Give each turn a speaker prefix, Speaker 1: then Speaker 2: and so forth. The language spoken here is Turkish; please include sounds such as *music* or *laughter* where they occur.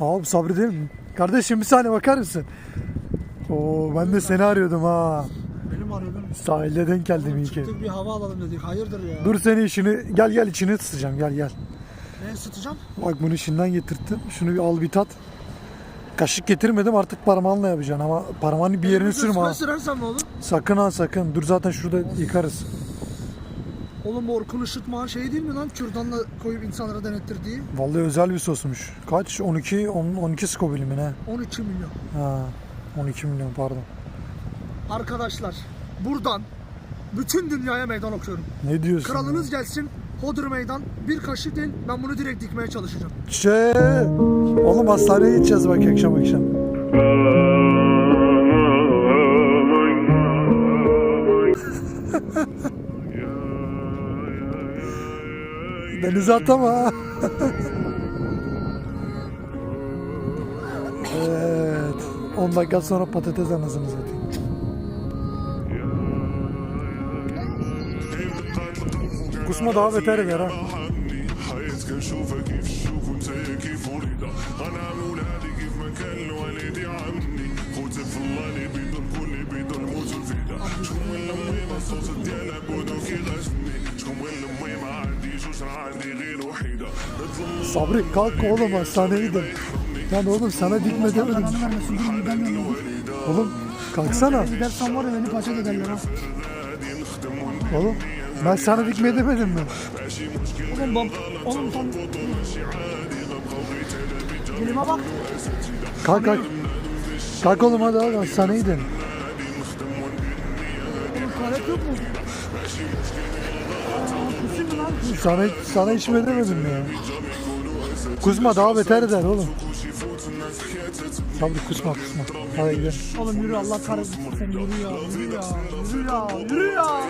Speaker 1: Abi Sabri değil mi? Kardeşim bir saniye bakar mısın? Oo ben de seni arıyordum ha.
Speaker 2: Benim arıyordum.
Speaker 1: Sahilde denk geldim iyi ki.
Speaker 2: Çıktık bir hava alalım dedik. Hayırdır ya?
Speaker 1: Dur seni işini gel gel içini ısıtacağım gel gel.
Speaker 2: Ne ısıtacağım?
Speaker 1: Bak bunu işinden getirttim. Şunu bir al bir tat. Kaşık getirmedim artık parmağınla yapacaksın ama parmağını bir yerini sürme ha.
Speaker 2: Sürersem ne olur?
Speaker 1: Sakın ha sakın. Dur zaten şurada yıkarız.
Speaker 2: Oğlum Orkun Işıtma şey değil mi lan? Kürdanla koyup insanlara denettirdiği.
Speaker 1: Vallahi özel bir sosmuş. Kaç? 12 10, 12 skobili mi ne?
Speaker 2: 12 milyon.
Speaker 1: Ha 12 milyon pardon.
Speaker 2: Arkadaşlar buradan bütün dünyaya meydan okuyorum.
Speaker 1: Ne diyorsun?
Speaker 2: Kralınız gelsin. Hodur meydan. Bir kaşık değil. Ben bunu direkt dikmeye çalışacağım.
Speaker 1: Şey, oğlum hastaneye gideceğiz bak akşam akşam. *laughs* Denize atama. evet. 10 dakika sonra patates anasını satayım. Kusma daha beter eder ha. Sabri kalk oğlum hastaneye gidelim. Lan oğlum sana dikme demedim.
Speaker 2: vermesin.
Speaker 1: Oğlum kalksana.
Speaker 2: Gidersen var ya beni paça ederler ha.
Speaker 1: Oğlum ben sana dikme demedim mi?
Speaker 2: Oğlum bak. Oğlum tam. Dilime bak.
Speaker 1: Kalk kalk. Kalk oğlum hadi hadi hastaneye gidelim.
Speaker 2: Oğlum karet yok mu? Aa, lan?
Speaker 1: Sana, sana içme demedim ya. Kusma daha beter eder oğlum. Sabri kusma kusma. Hadi gidelim.
Speaker 2: Oğlum yürü Allah kahretsin seni yürü ya yürü ya yürü ya yürü ya.